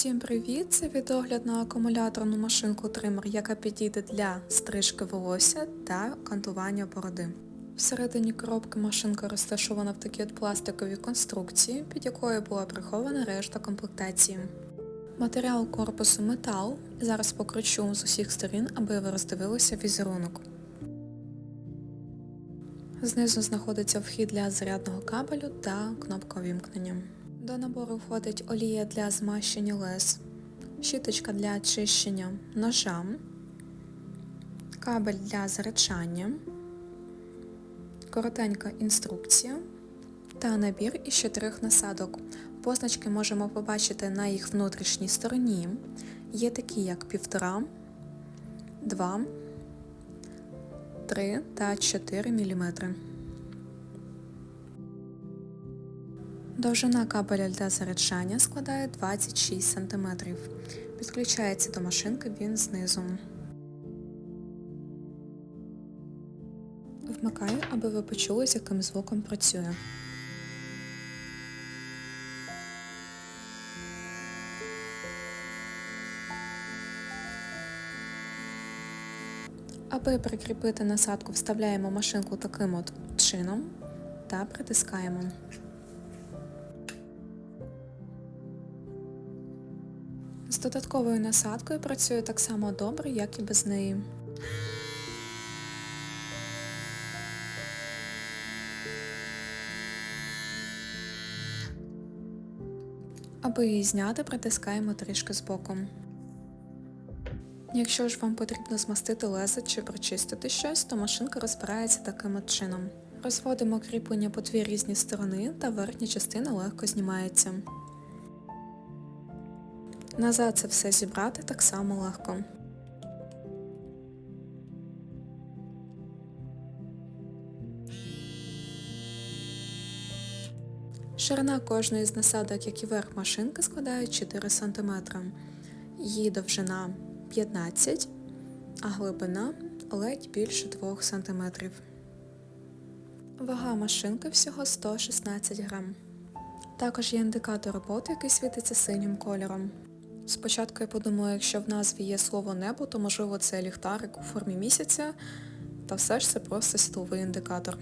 Всім привіт! Це відогляд на акумуляторну машинку тример, яка підійде для стрижки волосся та кантування бороди. Всередині коробки машинка розташована в такій от пластиковій конструкції, під якою була прихована решта комплектації. Матеріал корпусу метал. Зараз покручу з усіх сторін, аби ви роздивилися візерунок. Знизу знаходиться вхід для зарядного кабелю та кнопка вімкнення. До набору входить олія для змащення лез, щіточка для очищення ножа, кабель для заряджання, коротенька інструкція та набір із чотирьох насадок. Позначки можемо побачити на їх внутрішній стороні. Є такі як 1,5, 2, 3 та 4 мм. Довжина кабеля для заряджання складає 26 см. Підключається до машинки він знизу. Вмикаю, аби ви почули, з яким звуком працює. Аби прикріпити насадку, вставляємо машинку таким от чином та притискаємо. З додатковою насадкою працює так само добре, як і без неї. Аби її зняти, притискаємо трішки збоку. Якщо ж вам потрібно змастити лезо чи прочистити щось, то машинка розбирається таким от чином. Розводимо кріплення по дві різні сторони та верхня частина легко знімається. Назад це все зібрати так само легко. Ширина кожної з насадок, як і верх машинки, складає 4 см. Її довжина 15 а глибина ледь більше 2 см. Вага машинки всього 116 грам. Також є індикатор роботи, який світиться синім кольором. Спочатку я подумала, якщо в назві є слово небо, то можливо це ліхтарик у формі місяця, та все ж це просто світловий індикатор.